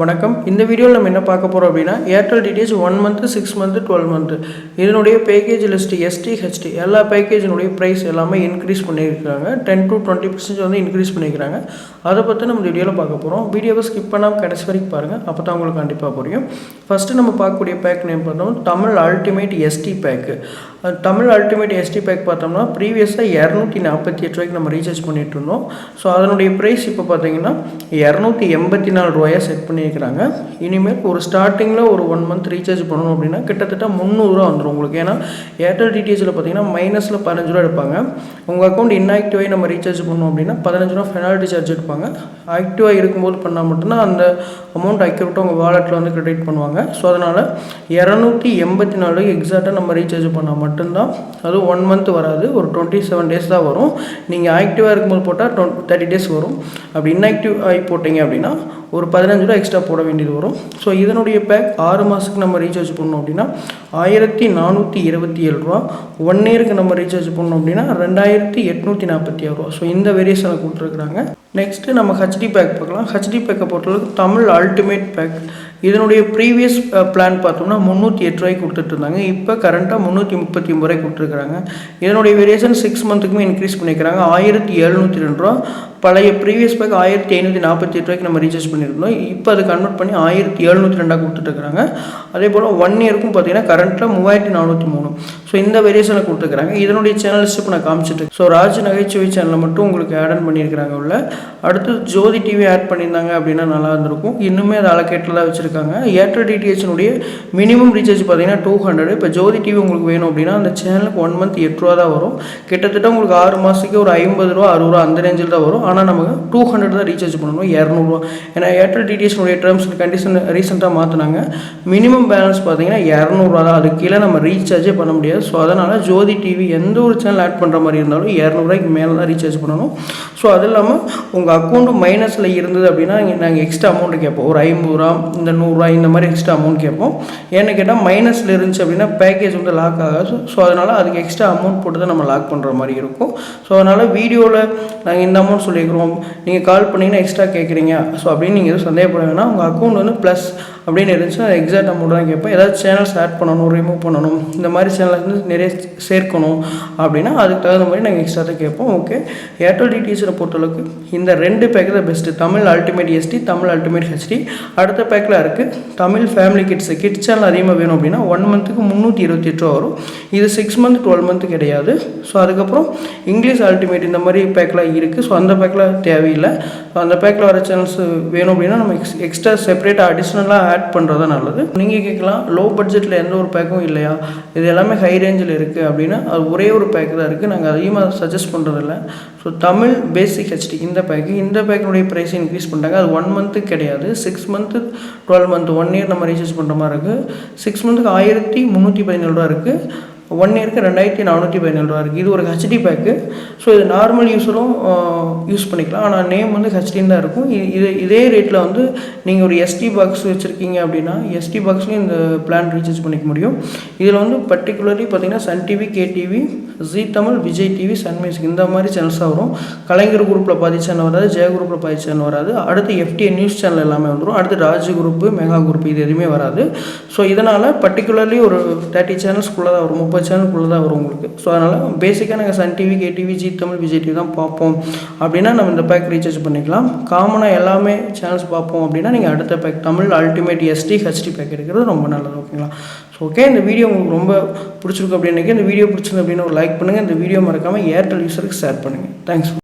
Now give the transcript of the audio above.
வணக்கம். இந்த வீடியோவில் நம்ம என்ன பார்க்க போகிறோம் அப்படின்னா Airtel DTH one month six month twelve month இதனுடைய பேக்கேஜ் லிஸ்ட் எஸ்டி ஹெச்டி எல்லா பேக்கேஜினுடைய ப்ரைஸ் எல்லாமே இன்க்ரீஸ் பண்ணியிருக்காங்க. டென் டு டுவெண்ட்டி பர்சன்ட் வந்து இன்க்ரீஸ் பண்ணியிருக்கிறாங்க. அதை பற்றி நம்ம வீடியோவில் பார்க்க போகிறோம் வீடியோவை ஸ்கிப் பண்ணாமல் கடைசி வரைக்கும் பாருங்கள் அப்போ தான் உங்களுக்கு கண்டிப்பாக புரியும். ஃபஸ்ட்டு நம்ம பார்க்கக்கூடிய பேக் நேம் பார்த்தோம் Tamil ultimate SD pack Tamil ultimate SD pack பார்த்தோம்னா ப்ரீவியஸாக இரநூத்தி நாற்பத்தி எட்டு ரூபாய்க்கு நம்ம ரீசார்ஜ் பண்ணிட்டு இருந்தோம். ஸோ அதனுடைய ப்ரைஸ் இப்போ பார்த்தீங்கன்னா இரநூத்தி எண்பத்தி நாலு ரூபாயாக செட் பண்ணியிருக்கிறாங்க. இனிமேல் ஒரு ஸ்டார்டிங்கில் ஒரு ஒன் மந்த் ரீசார்ஜ் பண்ணணும் அப்படின்னா கிட்டத்தட்ட முந்நூறுரூவா வந்துடும் உங்களுக்கு. ஏன்னா ஏர்டெல் டிடிஹெச்சில் பார்த்தீங்கன்னா மைனஸில் பதினஞ்சு ரூபா எடுப்பாங்க. உங்கள் அக்கௌண்ட் இன்ஆக்டிவாகி நம்ம ரீசார்ஜ் பண்ணோம் அப்படின்னா பதினஞ்சு ரூபா பெனால்ட்டி சார்ஜ் எடுப்பாங்க. ஆக்டிவாக இருக்கும்போது பண்ணால் மட்டும்தான் அந்த அமௌண்ட் அக்யூரேட்டாக உங்கள் வாலெட்டில் வந்து கிரெடிட் பண்ணுவாங்க. ஸோ அதனால் இரநூத்தி எண்பத்தி நாலு எக்ஸாக்டாக நம்ம ரீசார்ஜ் பண்ணால் மட்டும்தான் அதுவும் ஒன் மந்த் வராது. ஒரு டுவெண்ட்டி செவன் டேஸ் தான் வரும். நீங்கள் ஆக்டிவாக இருக்கும்போது போட்டால் டுவெண்ட் தேர்ட்டி டேஸ் வரும். அப்படி இன்ஆக்டிவ் ஆகி போட்டிங்க அப்படின்னா ஒரு பதினஞ்சு ரூபா எக்ஸ்ட்ரா போட வேண்டியது வரும். ஸோ இதனுடைய பேக் ஆறு மாதத்துக்கு நம்ம ரீசார்ஜ் பண்ணோம் அப்படின்னா ஆயிரத்தி நானூற்றி இருபத்தி ஏழு ரூபா. ஒன் இயருக்கு நம்ம ரீசார்ஜ் பண்ணோம் அப்படின்னா ரெண்டாயிரத்தி எட்நூற்றி நாற்பத்தி ஆறு ரூபா. ஸோ இந்த வேரியேஷனை கொடுத்துருக்குறாங்க. நெக்ஸ்ட்டு நம்ம ஹச்டி பேக் பார்க்கலாம். ஹச்டி பேக்கை பொறுத்தளவுக்கு தமிழ் அல்டிமேட் பேக் இதனுடைய ப்ரீவியஸ் பிளான் பார்த்தோம்னா முந்நூற்றி எட்டு ரூபாய்க்கு கொடுத்துட்டு இருந்தாங்க. இப்போ கரண்ட்டாக முந்நூற்றி முப்பத்தி ஒம்பது ரூபாய்க்கு கொடுத்துருக்குறாங்க. இதனுடைய வேரியேஷன் சிக்ஸ் மந்த்துக்குமே இன்க்ரீஸ் பண்ணிக்கிறாங்க. ஆயிரத்தி எழுநூற்றி ரெண்டு ரூபா. பழைய ப்ரீவியஸ் பேக் ஆயிரத்தி ஐநூற்றி நாற்பத்தி எட்டு ரூபாய்க்கு நம்ம ரீசார்ஜ் பண்ணியிருந்தோம். இப்போ அதை கன்வெர்ட் பண்ணி ஆயிரத்தி எழுநூற்றி ரெண்டாக கொடுத்துட்ருக்காங்க அதே போல் ஒன் இயருக்கும் பார்த்தீங்கன்னா கரண்ட்டில் மூவாயிரத்தி நானூற்றி மூணு. ஸோ இந்த வேரியேஷனை கொடுத்துருக்காங்க இதனுடைய சேனல்ஸ் இப்போ நான் காமிச்சிட்டு ஸோ ராஜ் நகைச்சுவை சேனலில் மட்டும் உங்களுக்கு ஆட் ஆன் பண்ணியிருக்கிறாங்க உள்ள. அடுத்து ஜோதி டிவி ஆட் பண்ணியிருந்தாங்க அப்படின்னா நல்லா இருந்திருக்கும். இன்னுமே அதை அலக்கேட்டில் தான் வச்சுருக்காங்க. ஏர்டெல் டிடிஹெச்னுடைய மினிமம் ரீசார்ஜ் பார்த்தீங்கன்னா டூ ஹண்ட்ரட் இப்போ ஜோதி டிவி உங்களுக்கு வேணும் அப்படின்னா அந்த சேனலுக்கு ஒன் மந்த் எட்டு ரூபா தான் வரும். கிட்டத்தட்ட உங்களுக்கு ஆறு மாதத்துக்கு ஒரு ஐம்பது ரூபா அறுபது ரூபா அந்த ரேஞ்சில் தான் வரும். ஆனால் நமக்கு டூ ஹண்ட்ரட் தான் ரீசார்ஜ் பண்ணணும். இரநூறுவா ஏன்னா ஏர்டெல் டிடிஎஸ்னுடைய டேர்ம்ஸ் அண்ட் கண்டிஷன் ரீசெண்டாக மாற்றினாங்க மினிமம் பேலன்ஸ் பார்த்தீங்கன்னா இரநூறுவா தான். அதுக்கு கீழே நம்ம ரீசார்ஜே பண்ண முடியாது. ஸோ அதனால் ஜோதி டிவி எந்த ஒரு சேனல் ஆட் பண்ணுற மாதிரி இருந்தாலும் இரநூறுவாய்க்கு மேலே தான் ரீசார்ஜ் பண்ணணும். ஸோ அது இல்லாமல் உங்கள் அக்கௌண்ட்டு மைனஸில் இருந்தது அப்படின்னா நாங்கள் எக்ஸ்ட்ரா அமௌண்ட்டு கேட்போம். ஒரு ஐம்பது ரூபா இந்த நூறுரூவா இந்த மாதிரி எக்ஸ்ட்ரா அமௌண்ட் கேட்போம். ஏன்னு கேட்டால் மைனஸில் இருந்துச்சு அப்படின்னா பேக்கேஜ் வந்து லாக் ஆகாது. ஸோ அதனால் அதுக்கு எக்ஸ்ட்ரா அமௌண்ட் போட்டு தான் நம்ம லாக் பண்ணுற மாதிரி இருக்கும். ஸோ அதனால் வீடியோவில் நாங்கள் இந்த அமௌண்ட் சொல்லி சொல்லியிருக்கிறோம் நீங்கள் கால் பண்ணிங்கன்னா எக்ஸ்ட்ரா கேட்குறீங்க ஸோ அப்படின்னு நீங்கள் எதுவும் சந்தேகப்பட வேணாம். உங்கள் அக்கௌண்ட் வந்து ப்ளஸ் அப்படின்னு இருந்துச்சுன்னா எக்ஸாக்ட் அமௌண்ட் தான் கேட்பேன். ஏதாவது சேனல்ஸ் ஆட் பண்ணணும் ரிமூவ் பண்ணணும். இந்த மாதிரி சேனல்ஸ் வந்து நிறைய சேர்க்கணும். அப்படின்னா அதுக்கு தகுந்த மாதிரி நாங்கள் எக்ஸ்ட்ரா தான் கேட்போம். ஓகே ஏர்டெல் டிடிஎஸில் பொறுத்தளவுக்கு இந்த ரெண்டு பேக்கு தான் best Tamil ultimate SD Tamil ultimate HD அடுத்த பேக்கில் இருக்குது Tamil family kids kids channel அதிகமாக வேணும் அப்படின்னா ஒன் மந்த்துக்கு முந்நூற்றி இருபத்தி எட்டு ரூபா வரும். இது சிக்ஸ் மந்த் டுவெல் மந்த்து கிடையாது. ஸோ அதுக்கப்புறம் இங்கிலீஷ் அல்டிமேட் இந்த மாதிரி பேக்கெலாம் இருக்குது ஸோ அந்த பேக் பேக்கில் தேவையில்லை. ஸோ அந்த பேக்கில் வர சேனல்ஸ் வேணும் அப்படின்னா நம்ம எக்ஸ் எக்ஸ்ட்ரா செப்பரேட்டாக அடிஷ்னலாக ஆட் பண்ணுறது தான் நல்லது. நீங்கள் கேட்கலாம் லோ பட்ஜெட்டில் எந்த ஒரு பேக்கும் இல்லையா? இது எல்லாமே ஹை ரேஞ்சில் இருக்குது அப்படின்னா அது ஒரே ஒரு பேக் தான் இருக்குது நாங்கள் அதிகமாக சஜஸ்ட் பண்ணுறதில்ல ஸோ தமிழ் பேசிக் ஹெச்டி இந்த பேக்கு இந்த பேக்கினுடைய ப்ரைஸ் இன்க்ரீஸ் பண்ணிட்டாங்க. அது ஒன் மந்த்து கிடையாது. Six month twelve month one year நம்ம ரீசார்ஜ் பண்ணுற மாதிரி இருக்குது சிக்ஸ் மந்த்துக்கு ஆயிரத்தி முந்நூற்றி பதினேழு ரூபா இருக்குது ஒன் இயருக்கு ரெண்டாயிரத்தி நானூற்றி பதினேழு ரூபா இருக்குது இது ஒரு ஹெச்டி பேக்கு ஸோ இது நார்மல் யூஸரும் யூஸ் பண்ணிக்கலாம். ஆனால் நேம் வந்து ஹெச்டின்னு தான் இருக்கும். இது இதே ரேட்டில் வந்து நீங்கள் ஒரு எஸ்டி பாக்ஸ் வச்சுருக்கீங்க அப்படின்னா எஸ்டி பாக்ஸ்லையும் இந்த பிளான் ரீசார்ஜ் பண்ணிக்க முடியும். இதில் வந்து பர்டிகுலர்லி பார்த்தீங்கன்னா Sun TV KTV Zee Tamil Vijay TV Sun music இந்த மாதிரி சேனல்ஸாக வரும். கலைஞர் குரூப்பில் பாதி சேனல் வராது ஜெய குரூப்பில் பாதி சேனல் வராது. அடுத்து எஃப்டிஏ நியூஸ் சேனல் எல்லாமே வந்துடும் அடுத்து ராஜ் குரூப்பு மெகா குரூப் இது எதுவுமே வராது. ஸோ இதனால் பர்டிகுலர்லி ஒரு தேர்ட்டி சேனல்ஸ்குள்ளே தான் வரும். முப்பது சேனலுக்குள்ளே தான் வரும் உங்களுக்கு. ஸோ அதனால் பேசிக்காக நாங்கள் Sun TV K TV Zee Tamil Vijay TV தான் பார்ப்போம். அப்படின்னா நம்ம இந்த பேக் ரீசார்ஜ் பண்ணிக்கலாம். காமனாக எல்லாமே சேனல்ஸ் பார்ப்போம் அப்படின்னா நீங்கள் அடுத்த pack Tamil ultimate SD HD pack எடுக்கிறது ரொம்ப நல்லது ஓகேங்களா ஸோ ஓகே இந்த வீடியோ உங்களுக்கு ரொம்ப பிடிச்சிருக்கு அப்படின்னு இந்த வீடியோ பிடிச்சிருந்து அப்படின்னு ஒரு லைக் பண்ணுங்கள் இந்த வீடியோ மறக்காமல் ஏர்டெல் யூஸருக்கு ஷேர் பண்ணுங்கள் தேங்க்ஸ்